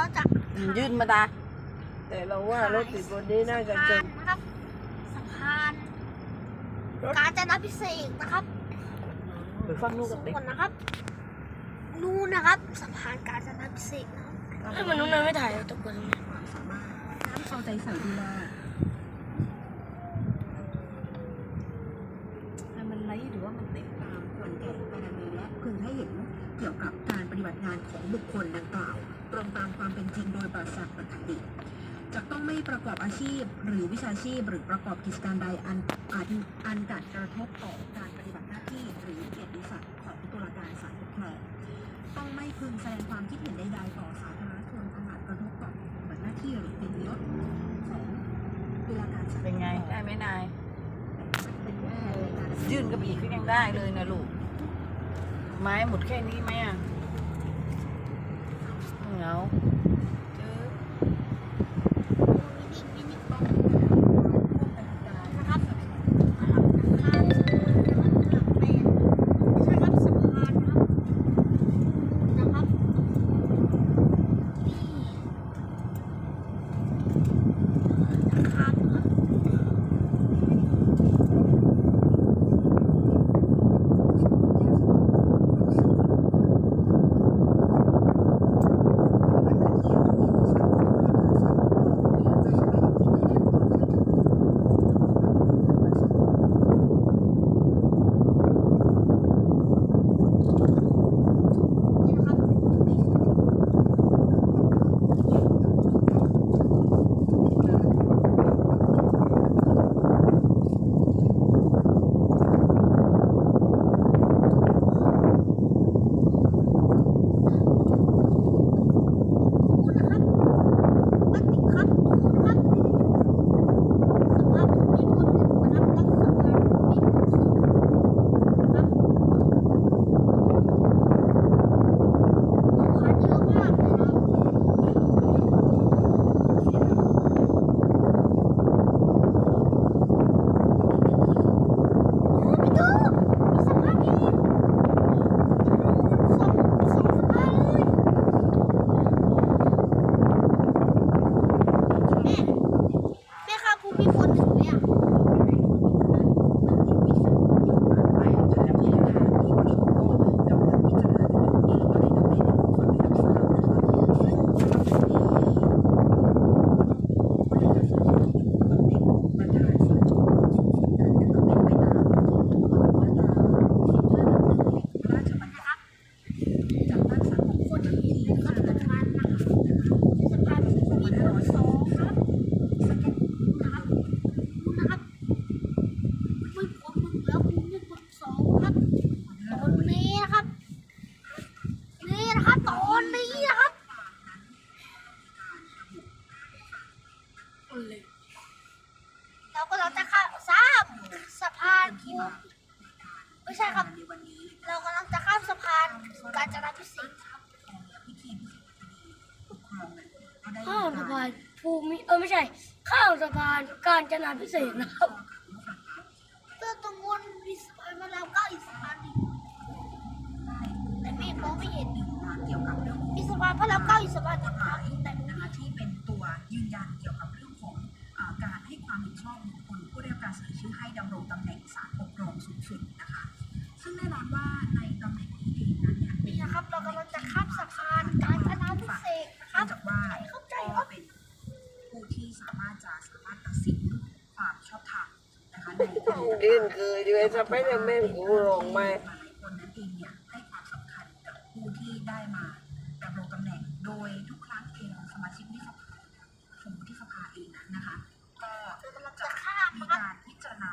เราจะอืมยื่นมาตาแต่เราว่ารถติดบนนี้น่าจะสะเกิพานนนะครับสะพานการจนาพิเศษกนะครับไปฟังนู่นกันสดิวนนะครับ นู่นนะครับสะพานการจนาพิเศษกนะครับเอ้ยมันนู้นมันไม่ถ่ายตะกอนเอาใจใส่ดูแลให้มันไลท์หรือว่ามันติดตามผลแก่บารมีและพึงให้เห็นเกี่ยวกับการป ฏิบัติงานของบุคคลดังกล่าว ตรงตามความเป็นจริงโดยปราศจากอคติจะต้องไม่ประกอบอาชีพ หรือวิชาชีพหรือประกอบกิจการใดอันอาจอันกัดกระทบต่อการปฏิบัติหน้าที่หรือเกียรติศักดิ์ของตุลาการศาลปกครองต้องไม่พึงแสดงความคิดเห็นใดๆต่อสาธารณชนอันอาจกระทบต่อปฏิบัติหน้าที่หรือเป็นยศของตุลาการศาลปกครองเป็นไงได้ไหมนายเป็นแม่ในการยื่นกับอีกก็ยังได้เลยนะลูกไม้หมดแค่นี้ไหมอะ ไข้ามสะพานภูมิเออไม่ใช่ ข้ามสะพานการจนาพิเศษกนะครับเพื่อตรงนู้นมีสะพานมาแล้วก็อีกสะพานหนึ่งแต่ไม่มองไม่เห็นเกี่ยวกับเรื่องมีสะพานพระรามเก้าอีกสะพานหนึ่งครับแต่นะคะที่เป็นตัวยืนยัน คดีดินคือดีเวสไปเดอร์แมนกูลงมาหลายคนนั้นเองเนี่ยให้ความสำคัญกับผู้ที่ได้มาดำรงตำแหน่งโดยทุกครั้งเองสมาชิกที่สภาสมที่สภาเองนั้นนะคะ ก็เรากำลังจะจะข้ามมีนะครับการพิจารณา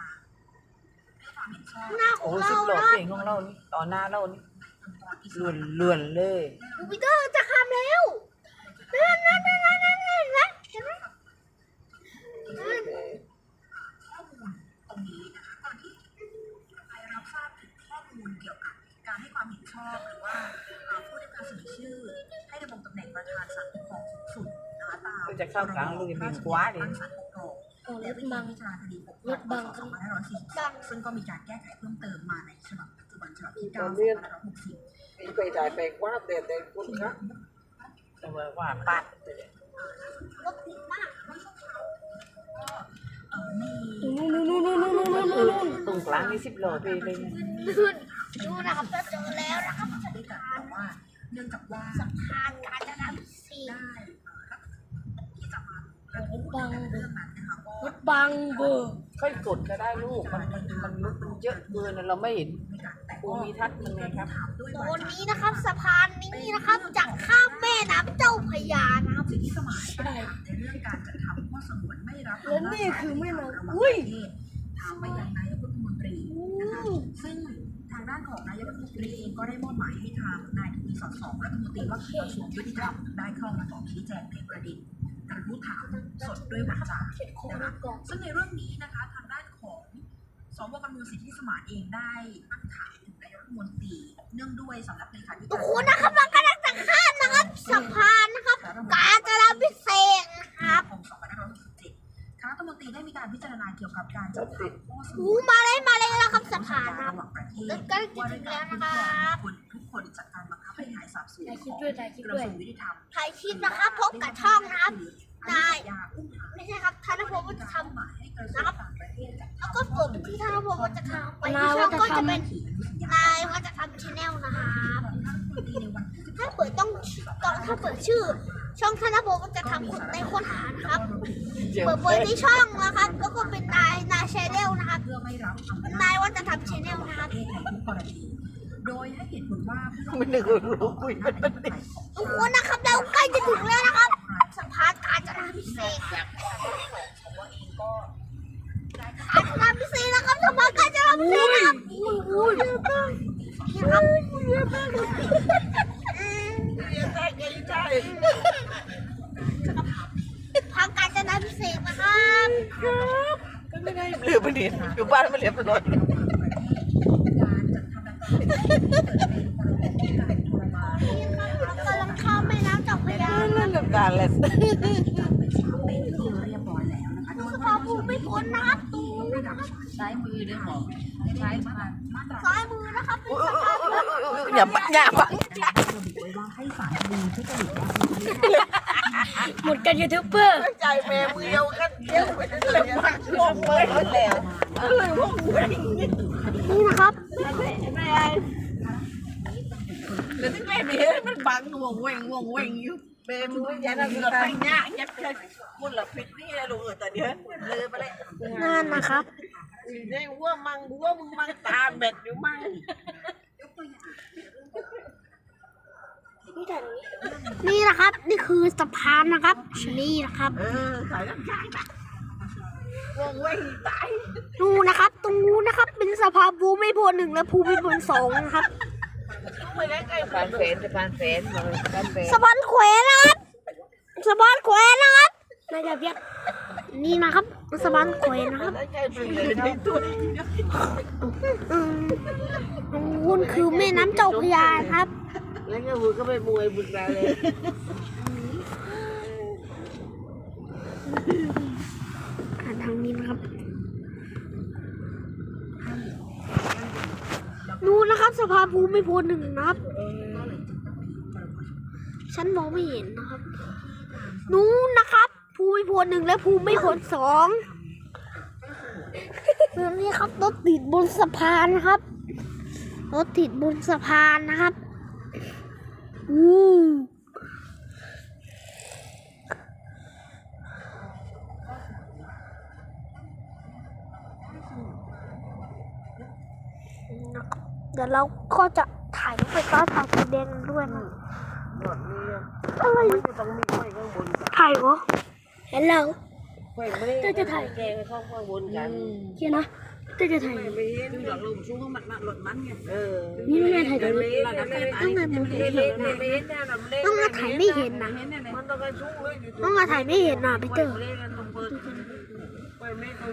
ให้ความเห็นชอบหน้าขโอ้องโหสิเราบโลนะเก่งของเรานี่ต่อหน้าเรานี่องค์กรอิสล้วนระล้วนเลยดูพีเตอร์จะข้ามแล้ว จะเข้ากลางลยมีกว้าดิตั้งศาลปกครองโอ้รและถวิธีบังพิจารณาคดีปกครรองถบังพศ2542ซึ่งก็มีการแก้ไขเพิ่มเติมมาในฉบับปัจจุบันฉบับที่9 2560ไปถ่ายไปกว่าแต่แต่คุณครับแต่ว่าว่าว่าปาดรถติดมากเอ่อมีนู่นนู่นนู่นนู่นนู่นนู่นนู่นตรงกลางนี่สิบโลไปเลยลื่นดูนะครับเจอแล้วนะครับด้วยกันแต่ว่าเนื่องจากว่าสะพานกาญจนาพิเศษได้เอ่อรับที่ จะมาระบุในเรื่องนั้นนะคะก็รถบังเบอร์ค่อยกดก็ได้ลูก มันมันมันมันเยอะเกินอะเราไม่เห็นไม่กันแต่ภูก็มิทัศน์มันไงครับถามด้วยโซวานจานี้นะครับสะพานนี้นะครับจากข้ามแม่น้ำเจ้าพระยานะครับสิ่งที่สมัยได้ทำในเรื่องการจัดทำข้อสงวนไม่รับแล้วนี่คือไม่นานระหว่างอุ้ยประเทศทางไปยังนายกรัฐมนตรีนะคะซึ่งทางด้านของนายกรัฐมนตรีเองก็ได้มอบหมายให้ทางนายทวีสอดส่องรัฐมนตรีว่าการกระทรวงยุติธรรมได้เข้ามาตอบชี้แจงในประเด็น กระทู้ถามสดด้วยวาจานะคะซึ่งในเรื่องนี้นะคะทางด้านของสวกำนวนสิทธิสมานเองได้ตั้งถามถึงนายกรัฐมนตรีเนื่องด้วยสำนักเลขาธิการทุกคนนะครับเรากำลังจะข้ามนะครับสะพานนะครับกาญจนาพิเศษนะครับคม2567คณะรัฐมนตรีได้มีการพิจารณาเกี่ยวกับการจัดทำข้อสงหูวนมาเลยมาเลยนะครับสะพานนะครับระหว่างประเทศแล้วก็จริงๆแล้วนะครับคนทุกคนจากการบังคับให้หายสาบสูญถ่ายคลิขปองด้วยถ่ายคลิปกระด้วยทรวงยุติธรรมถ่ายคลิปนะครับพบกับช่องนะครับ นายยาอุ้มหาย ไม่ใช่ครับท่านพบวัฒนธรรมหมายให้กระทรวงต่างประเทศจัดแล้วก็กดที่ท่านพบวัฒนธรรมไปนาที่ยช่องก็วัฒนธรรจะมเป็นขีดอนุสัญญานายวัฒนธรรมชาแนลนะครับของท่านรัฐมนตรีในวันที่ถ้าเปิดต้องต้องถ้าเปิดชื่อ ช่องธนพงศ์จะทำคนในค้นหานะครับ เปิดเบอร์ที่ช่องนะครับ แล้วก็เป็นนายนายชาแนลนะครับเพื่อไม่รับอำนาจนายวัฒนธรรมชาแนลนะครับประเทศในทุกกรณีโดยให้เหตุผลว่าผู้ไม่นึกว่ารู้คุยกันเป็นเด็กทุกคนนะครับเราใกล้จะ พิเศษกาญจนาพิเศษนะครับสะพานกาญจนาพิเศษนะครับอุ้ยอุ้ยนี่ครับทางการจนาพิเศษนะครับก็ไม่ได้เรือไปเรียนอยู่บ้านไม่เรียนปเลยการจัดทำดังกล่าวเป็นเกิดเรบป้องกันทรมานนี่ครับเรากำลังข้ามแม่น้ำเจ้าพระยาเรื่องกับการแหละการเป็น ไม่พ้นนะครับระดับใช้มือได้หมอใช้มามาตราซ้ายมือนะครับเป็นสะพานอย่าบังอย่าบังระบุไว้ว่าให้สารดีทุจริตและหมดกันยูทูบเบอร์ใจแม่มือเดียวกันเดียวไปเลยพักวงเลยแล้วออวงเว้ยนี่นะครับเดี๋ยวที่แม่ไม่เห็นมันบังวงเวงวงเวงอยู่ แม่มือยันเราไปยากยัดเลยมุนละปิดนี่เลยลูกเออแต่เดี๋ยวเลยไปเลยนั่นนะครับในหัวมังหัวมึงมังตาเบ็ดอยู่มังนี่นะครับ นี่คือสะพานนะครับนี่นะครับเออใส่น้ำชาปะวงเวงตายดูนะครับ ตรงนู้นนะครับ เป็นสะพานภูมิพลหนึ่งและภูมิพลสองนะครับ ไม่ได้ใกล้ผ่านเฟนจะผ่านเฟนเลยผ่านเฟนสะพานแขวนนะครับสะพานแขวนนะครับนายจะเพียกนี่นะครับสะพานแขวนนะครับได้ใกล้ไปเลยในตัวนี้อืมตรงนู้นคือแม่น้ำเจ้าพระยาครับ แล้วก็มือก็ไปมวยบึกเลยอ่าทางนี้นะครับ นะครับสะพานภูมิพลหนึ่งนะครับ ฉันมองไม่เห็นนะครับ นู้นนะครับ ภูมิพลหนึ่งและภูมิพลสองตรงนี้ครับรถติดบนสะพานนะครับรถติดบนสะพานนะครับอืมนะครับ เดี๋ยวเราก็จะถ่ายรูปไปต้อนรับสีแดงด้วยนะหมดนี่อะไรไม่ต้องมีไฟข้างบนกันถ่ายวะเห็นแล้วไฟไม่ได้จะถ่ายแกงเข้าข้างบนกันเชี่ยนะเต้จะถ่ายไม่เห็นหลังลมสูงมันมันหลดมันไงเออนี่ไม่ได้ถ่ายตรงไม่นี้เห็นไม่เห็นต้องไงมองไม่เห็นเห็นไม่เห็นนะเราเล่นต้องมาถ่ายไม่เห็นนะมันต้องการสูงเลยต้องมาถ่ายไม่เห็นนะพี่เตอร์ เล่นกัน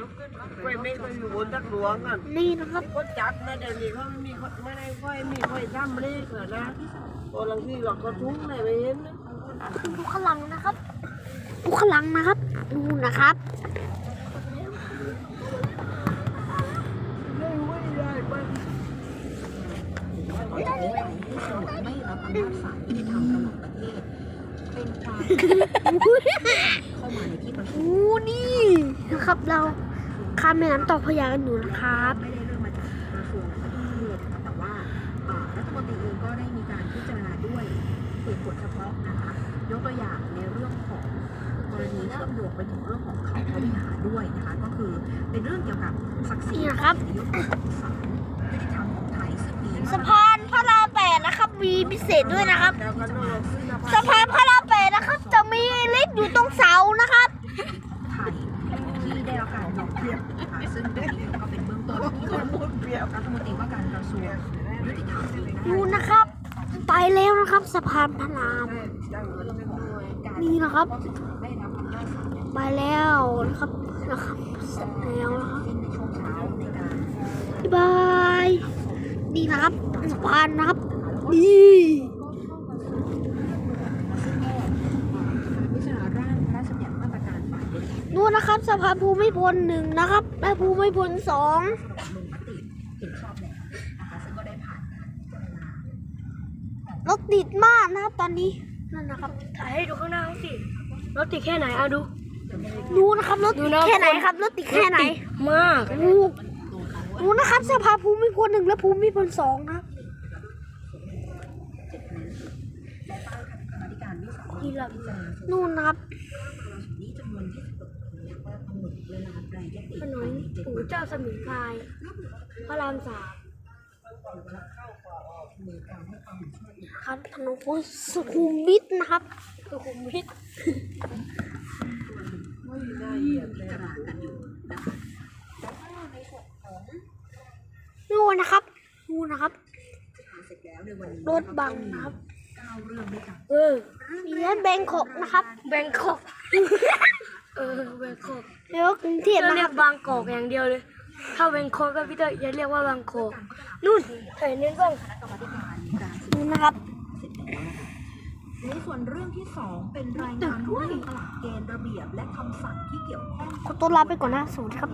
ตรงเปิดไฟไม่ต้องอยู่บนตักไฟไม่ต้องอยู่บนตักหลวงอะนี่นะครับคนจับนะเดี๋ยวนี้เขาไม่มีคนไม่ได้ค่อยมีค่อยทำเลขเหรอนะตอนหลังที่หลอกกระทุ้งเลยไม่เห็นนะดูข้างหลังนะครับดูข้างหลังนะครับ ดูนะครับไม่รับอำนาจศาลยุติธรรมระหว่างประเทศเข้ามาในที่ประชุมโอ้นี่ นะครับ เราข้ามแม่น้ำตกพญากันอยู่นะครับไม่ได้เริ่มมาจากกระทรวงต่างประเทศนะคะแต่ว่าเอ่อรัฐมนตรีเองก็ได้มีการพิจารณาด้วยเหตุผลเฉพาะนะคะยกตัวอย่างในเรื่องของกรณีเชื่อมโยงไปถึงเรื่องของเขาพระวิหารด้วยนะคะก็คือเป็นเรื่องเกี่ยวกับศักดิ์ศรีนี่นะครับยกของศาลยุติธรรมของไทยซึ่งมีสะพานพระรามแปดนะครับ มีพิเศษด้วยนะครับแล้วก็ต้องลงขึ้นสะพานพระรามแปดนะครับ จะมีลิฟต์อยู่ตรงเสานะครับไทยที่ ได้รับการยอมรับนะคะซึ่งตรงนี้ก็เป็นเบื้องต้นที่คนพูดเปรียบรัฐมนตรีว่าการกระทรวงยุติธรรมนะคะดูนะครับ ไปแล้วนะครับสะพานพระรามนี่นะครับ ไปแล้วนะครับนะครับเสร็จแล้วนะครับบ๊ายบายนี่นะครับสะพานนะครับนี่ พิจารณาร่างพระราชบัญญัติมาตรการฝ่ายบริหาร นู่นนะครับสะพานภูมิพลหนึ่งนะครับและภูมิพลสองลงมติเห็นชอบแล้วนะคะซึ่งก็ได้ผ่านการพิจารณารถติดมากนะครับตอนนี้นั่นนะครับถ่ายให้ดูข้างหน้าสิรถติดแค่ไหนเอาดูดูนะครับรถติดแค่ไหนครับรถติดแค่ไหนมากดูดูนะครับสะพานภูมิพลหนึ่งและภูมิพลสองนะครับและตั้งคณะกรรมาธิการวิสามันนี่แหละพิจารณานู่นนะครับ นี้จำนวน26คนและก็กำหนดเวลาแปลยติ ถนนปู่เจ้าสมิงพรายพระรามสามครับถนนพุทธสุขุมวิทนะครับ สุขุมวิทนู่นนะครับนู่นนะครับรถบังนะครับเก้าเรื่องด้วยกันเออมีร้านแบงคอกนะครับ แบงคอก เออแบงคอกแล้วกรุงเทพจะนะเรีคยรักบ บางกอกอย่างเดียวเลย ถ้าแบงคอกก็พี่เตอร์จะเรียกว่าบางกอกนู่นถ่ายเน้นกล้องคณะกรรมาธิการมีการนู่นนะครับ ในส่วนเรื่องที่สองเป็นรายงานเรื่องหลักเกณฑ์ระเบียบและคำสั่งที่เกี่ยวข้อง ขอตัวลาไปก่อนนะ สวัสดีครับ